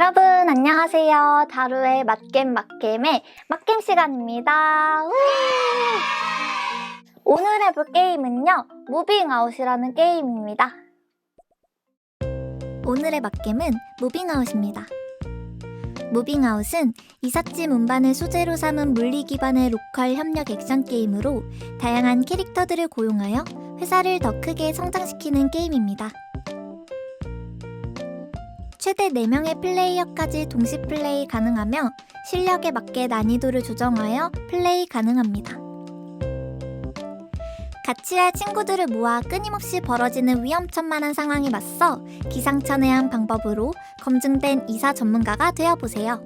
여러분 안녕하세요. 다루의 맛겜 맛겜의 맛겜 시간입니다. 우! 오늘 해볼 게임은요. 무빙아웃이라는 게임입니다. 오늘의 맛겜은 무빙아웃입니다. 무빙아웃은 이삿짐 운반을 소재로 삼은 물리 기반의 로컬 협력 액션 게임으로 다양한 캐릭터들을 고용하여 회사를 더 크게 성장시키는 게임입니다. 최대 4명의 플레이어까지 동시 플레이 가능하며 실력에 맞게 난이도를 조정하여 플레이 가능합니다. 같이 할 친구들을 모아 끊임없이 벌어지는 위험천만한 상황에 맞서 기상천외한 방법으로 검증된 이사 전문가가 되어보세요.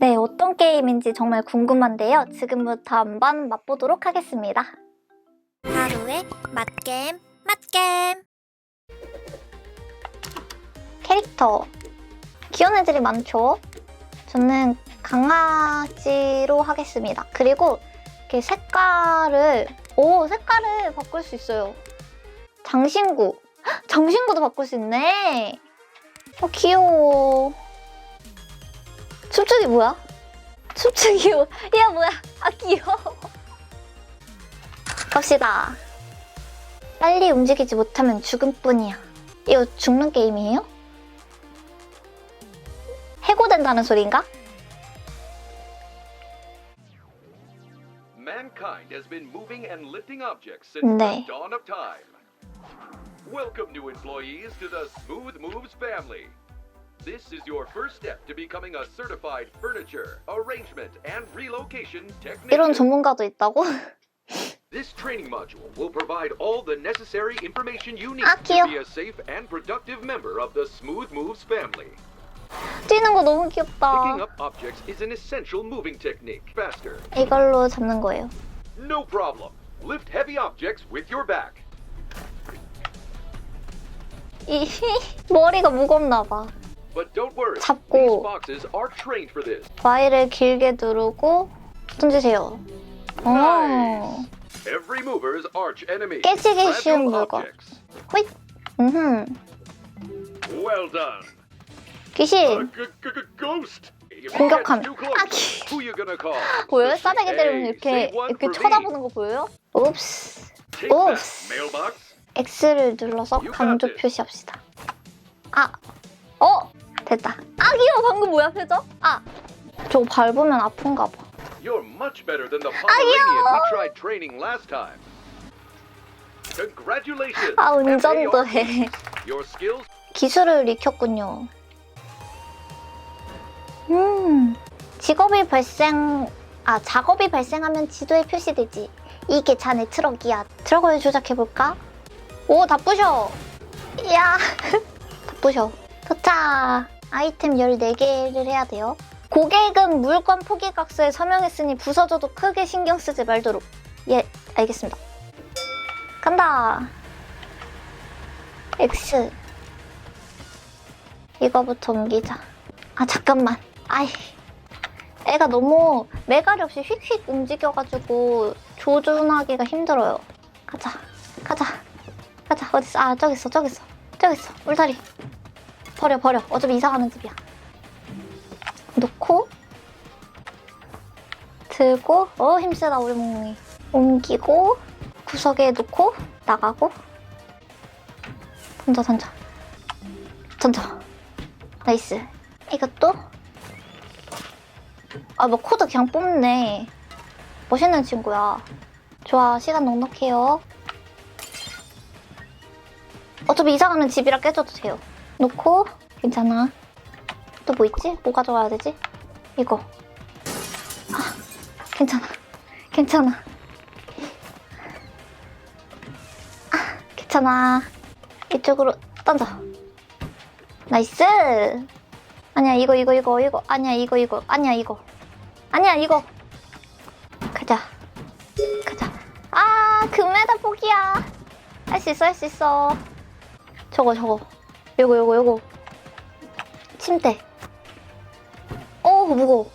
네, 어떤 게임인지 정말 궁금한데요. 지금부터 한번 맛보도록 하겠습니다. 하루의 맛겜, 맛겜! 캐릭터 귀여운 애들이 많죠? 저는 강아지로 하겠습니다. 그리고 이렇게 색깔을 오 색깔을 바꿀 수 있어요. 장신구 헉, 장신구도 바꿀 수 있네. 어 귀여워. 춤추기 뭐야? 춤추기 뭐- 야 뭐야? 아 귀여워. 갑시다. 빨리 움직이지 못하면 죽을 뿐이야. 이거 죽는 게임이에요? 해고된다는 소리인가? Mankind has been moving and lifting objects since 네. the dawn of time. Welcome, new employees, to the Smooth Moves family. This is your first step to becoming a certified furniture, arrangement, and relocation 이런 technician. 전문가도 있다고? This training module will provide all the necessary information you need 아, to 귀여워. be a safe and productive member of the Smooth Moves family. 뛰는 거 너무 Picking 귀엽다. up objects is an essential moving technique. Faster. 이걸로 잡는 거예요. No problem. Lift heavy objects with your back. 이 머리가 무겁나 봐. But don't worry. 잡고. These boxes are trained for this. Y를 길게 누르고 던지세요. 어. Every mover's arch enemy. 깨지기 쉬운 Fragile 물건. objects. 호잇. 음. Well done. 귀신. 공격하면. 아, 기-? 보여요? Just 싸대기 때리면 "Hey, 이렇게 이렇게 for me." 쳐다보는 거 보여요? 옵스. Mailbox. X를 눌러서 강조. 표시합시다. 아. 어. 됐다. 아 귀여워. 방금 뭐야 표정? 아. 저거 밟으면 아픈가 봐. You're much better than the 귀여워. Pomeranian who tried training last time. Congratulations. 아 운전도. 해. Your skills 기술을 익혔군요. 직업이 발생, 아, 작업이 발생하면 지도에 표시되지. 이게 자네 트럭이야. 트럭을 조작해볼까? 오, 다 부셔. 이야, 다 부셔. 도착. 아이템 14개를 해야 돼요. 고객은 물건 포기 각서에 서명했으니 부서져도 크게 신경 쓰지 말도록. 예, 알겠습니다. 간다. X. 이거부터 옮기자. 아 잠깐만. 아이. 애가 너무 매가리 없이 휙휙 움직여가지고 조준하기가 힘들어요. 가자. 가자. 가자. 어딨어? 아 저기 있어. 저기 있어. 저기 있어. 울다리. 버려 버려. 어차피 이사 가는 집이야. 놓고 들고 어 힘세다 우리 몽몽이. 옮기고 구석에 놓고 나가고 던져 던져 던져 나이스 이것도 아 뭐 코드 그냥 뽑네. 멋있는 친구야. 좋아 시간 넉넉해요. 어차피 이사가는 집이라 깨져도 돼요. 놓고 괜찮아. 또 뭐 있지? 뭐 가져가야 되지? 이거. 아 괜찮아. 괜찮아. 아 괜찮아. 이쪽으로 던져. 나이스 아니야 이거 이거 이거 이거. 아니야 이거 이거. 아니야 이거. 아니야 이거. 가자. 가자. 아 금메달 포기야. 할 수 있어 할 수 있어. 저거 저거. 요거 요거 요거. 침대. 오 무거워.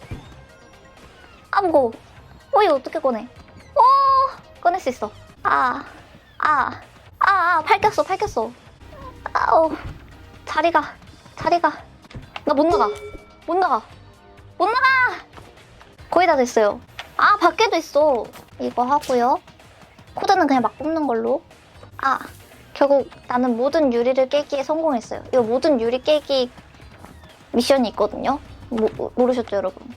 아 무거워. 어 이거 어떻게 꺼내? 오 꺼낼 수 있어. 아 아 아 아, 아, 아, 팔겼어 팔겼어. 아우 자리가 자리가 나 못 나가. 못 나가. 못 나가! 거의 다 됐어요. 아, 밖에도 있어. 이거 하고요. 코드는 그냥 막 뽑는 걸로. 아, 결국 나는 모든 유리를 깨기에 성공했어요. 이거 모든 유리 깨기 미션이 있거든요. 모, 모르셨죠, 여러분?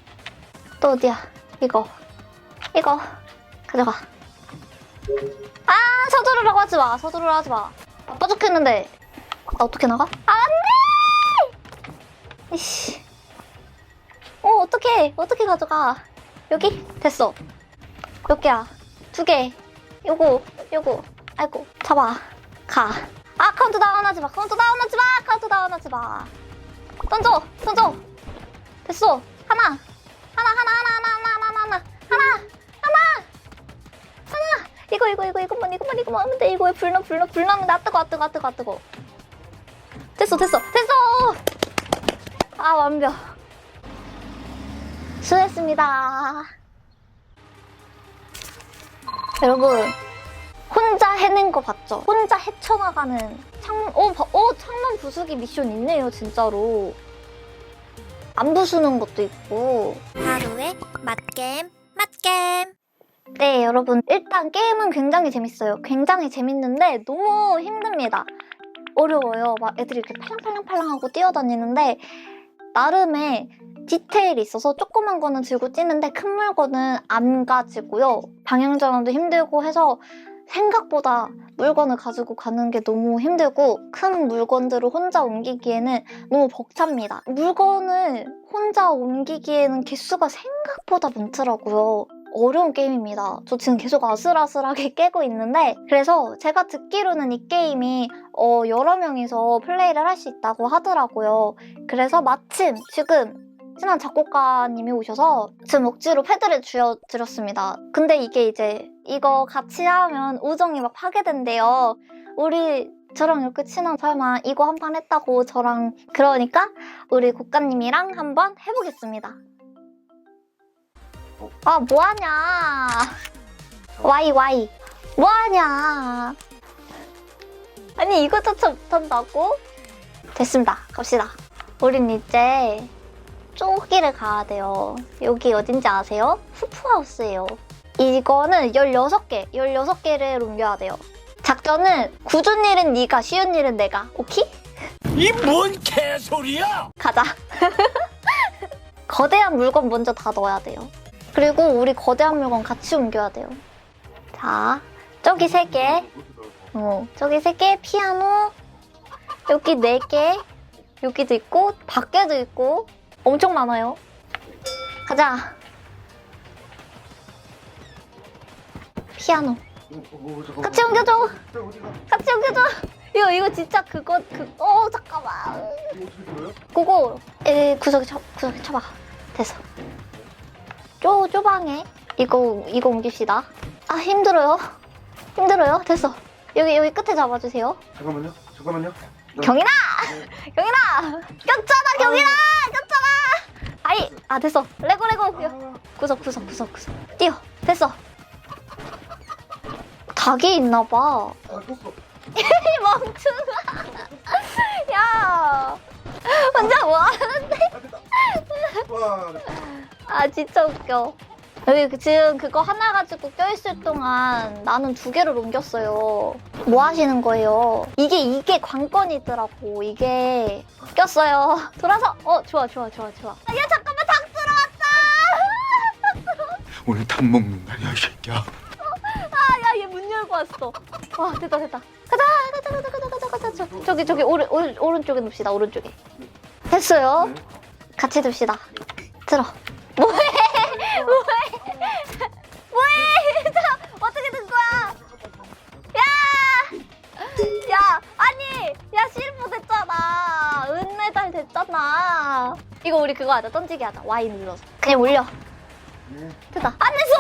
또 어디야? 이거. 이거. 가져가. 아, 서두르라고 하지 마. 서두르라고 하지 마. 아빠 좋겠는데. 나 어떻게 나가? 아, 안 돼! 이씨. 어, 어떡해. 어떻게 가져가. 여기? 됐어. 몇 개야? 두 개. 요거, 요거. 아이고, 잡아. 가. 아, 카운트 다운 하지 마. 카운트 다운 하지 마. 카운트 다운 하지 마. 던져, 던져. 됐어. 하나. 하나, 하나, 하나, 하나, 하나, 하나, 하나, 하나. 하나, 하나. 이거, 이거, 이거, 이것만, 이것만, 이것만 하면 돼. 이거 불나, 불나, 불나면 나 뜨거, 아 뜨거, 아 뜨거, 아 뜨거. 됐어, 됐어, 됐어. 아, 완벽. 수고했습니다. 여러분, 혼자 해낸 거 봤죠? 혼자 헤쳐나가는 창문, 어, 봐- 어, 창문 부수기 미션 있네요, 진짜로. 안 부수는 것도 있고. 하루의 맛겜 맛겜 네, 여러분. 일단 게임은 굉장히 재밌어요. 굉장히 재밌는데 너무 힘듭니다. 어려워요. 막 애들이 이렇게 팔랑팔랑팔랑하고 뛰어다니는데 나름의 디테일이 있어서 조그만 거는 들고 뛰는데 큰 물건은 안 가지고요. 방향 전환도 힘들고 해서 생각보다 물건을 가지고 가는 게 너무 힘들고 큰 물건들을 혼자 옮기기에는 너무 벅찹니다. 물건을 혼자 옮기기에는 개수가 생각보다 많더라고요. 어려운 게임입니다. 저 지금 계속 아슬아슬하게 깨고 있는데 그래서 제가 듣기로는 이 게임이 어, 여러 명이서 플레이를 할 수 있다고 하더라고요. 그래서 마침 지금 친한 작곡가님이 오셔서 지금 억지로 패드를 쥐어드렸습니다. 근데 이게 이제 이거 같이 하면 우정이 막 파괴된대요. 우리 저랑 이렇게 친한 설마 이거 한 판 했다고 저랑 그러니까 우리 곡가님이랑 한번 해보겠습니다. 아 뭐하냐? 와이 와이 뭐하냐? 아니 이거조차 못한다고? 됐습니다. 갑시다. 우린 이제 쪼기를 가야 돼요. 여기 어딘지 아세요? 후프하우스예요. 이거는 16개, 16개를 옮겨야 돼요. 작전은 굳은 일은 네가, 쉬운 일은 내가. 오케이? 이 뭔 개소리야! 가자. 거대한 물건 먼저 다 넣어야 돼요. 그리고 우리 거대한 물건 같이 옮겨야 돼요. 자, 저기 세 개. 어, 저기 세 개, 피아노. 여기 네 개. 여기도 있고, 밖에도 있고. 엄청 많아요. 가자. 피아노. 같이 옮겨줘. 같이 옮겨줘. 이거, 이거 진짜 그거, 그, 어, 잠깐만. 그거 에 구석에 쳐 구석에 쳐봐 됐어 쪼 쪼방에. 이거 이거 옮깁시다. 아 힘들어요. 힘들어요? 됐어. 여기 여기 끝에 잡아주세요. 잠깐만요. 잠깐만요. 경인아! 경인아! 꼈잖아 경인아! 꼈잖아 아이 아 됐어. 레고 레고. 여- 구석 구석 구석 구석. 뛰어. 됐어. 닭이 있나봐. 아, 떴어. 이 멍청아. 야. 혼자 뭐 하는데? 아, 됐다. 와, 됐다. 아 진짜 웃겨. 여기 그- 지금 그거 하나 가지고 껴있을 동안 나는 두 개를 옮겼어요. 뭐 하시는 거예요? 이게 이게 관건이더라고. 이게 꼈어요. 돌아서 어 좋아 좋아 좋아 좋아. 아, 야 잠깐만 닭 들어왔다. 오늘 닭 먹는 날이야, 이 새끼야. 아야 얘 문 열고 왔어. 와 됐다 됐다. 가자 가자 가자 가자 가자 가자. 저, 저기 저기 오른 오른 오른쪽에 눕시다 오른쪽에. 됐어요. 같이 둡시다. 들어. 뭐해? 뭐해? 뭐해? 저 어떻게 된 거야? 야! 야, 아니, 야 실버 됐잖아. 은메달 됐잖아. 이거 우리 그거 하자. 던지기 하자. Y 눌러서. 그냥 올려. 됐다. 안 됐어,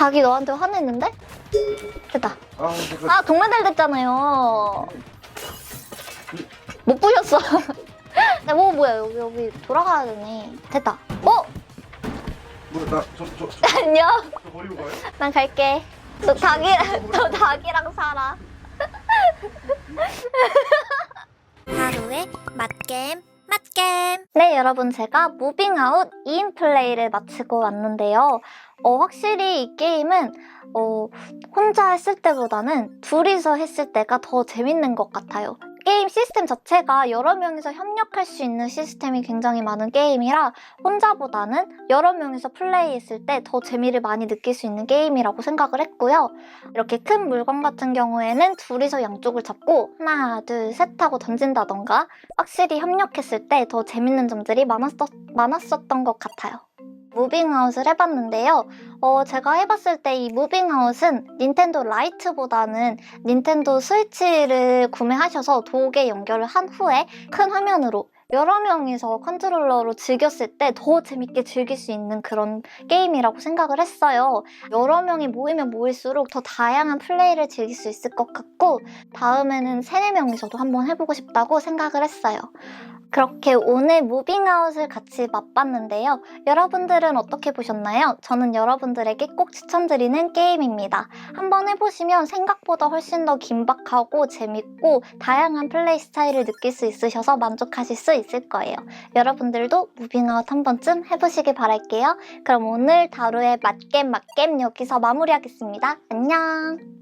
닭이 너한테 화냈는데? 됐다. 아, 이거. 아, 동메달 됐잖아요. 못 부셨어. 네, 뭐, 뭐야, 여기, 여기 돌아가야 되네. 됐다. 어? 뭐나저저 저, 안녕. 저 버리고 가요? 난 갈게. 너 닭이랑 너 닭이랑 살아. 하루의 맛겜 맛겜 네, 여러분 제가 무빙아웃 2인 플레이를 마치고 왔는데요. 어, 확실히 이 게임은 어, 혼자 했을 때보다는 둘이서 했을 때가 더 재밌는 것 같아요. 게임 시스템 자체가 여러 명이서 협력할 수 있는 시스템이 굉장히 많은 게임이라 혼자보다는 여러 명이서 플레이했을 때 더 재미를 많이 느낄 수 있는 게임이라고 생각을 했고요. 이렇게 큰 물건 같은 경우에는 둘이서 양쪽을 잡고 하나, 둘, 셋 하고 던진다던가 확실히 협력했을 때 더 재밌는 점들이 많았었, 많았었던 것 같아요. 무빙아웃을 해봤는데요. 어, 제가 해봤을 때 이 무빙아웃은 닌텐도 라이트보다는 닌텐도 스위치를 구매하셔서 도구에 연결을 한 후에 큰 화면으로 여러 명이서 컨트롤러로 즐겼을 때 더 재밌게 즐길 수 있는 그런 게임이라고 생각을 했어요. 여러 명이 모이면 모일수록 더 다양한 플레이를 즐길 수 있을 것 같고 다음에는 3, 4명이서도 한번 해보고 싶다고 생각을 했어요. 그렇게 오늘 무빙아웃을 같이 맛봤는데요. 여러분들은 어떻게 보셨나요? 저는 여러분들에게 꼭 추천드리는 게임입니다. 한번 해보시면 생각보다 훨씬 더 긴박하고 재밌고 다양한 플레이 스타일을 느낄 수 있으셔서 만족하실 수 있을 거예요. 여러분들도 무빙아웃 한 번쯤 해보시길 바랄게요. 그럼 오늘 다루의 맛겜 맛겜 여기서 마무리하겠습니다. 안녕!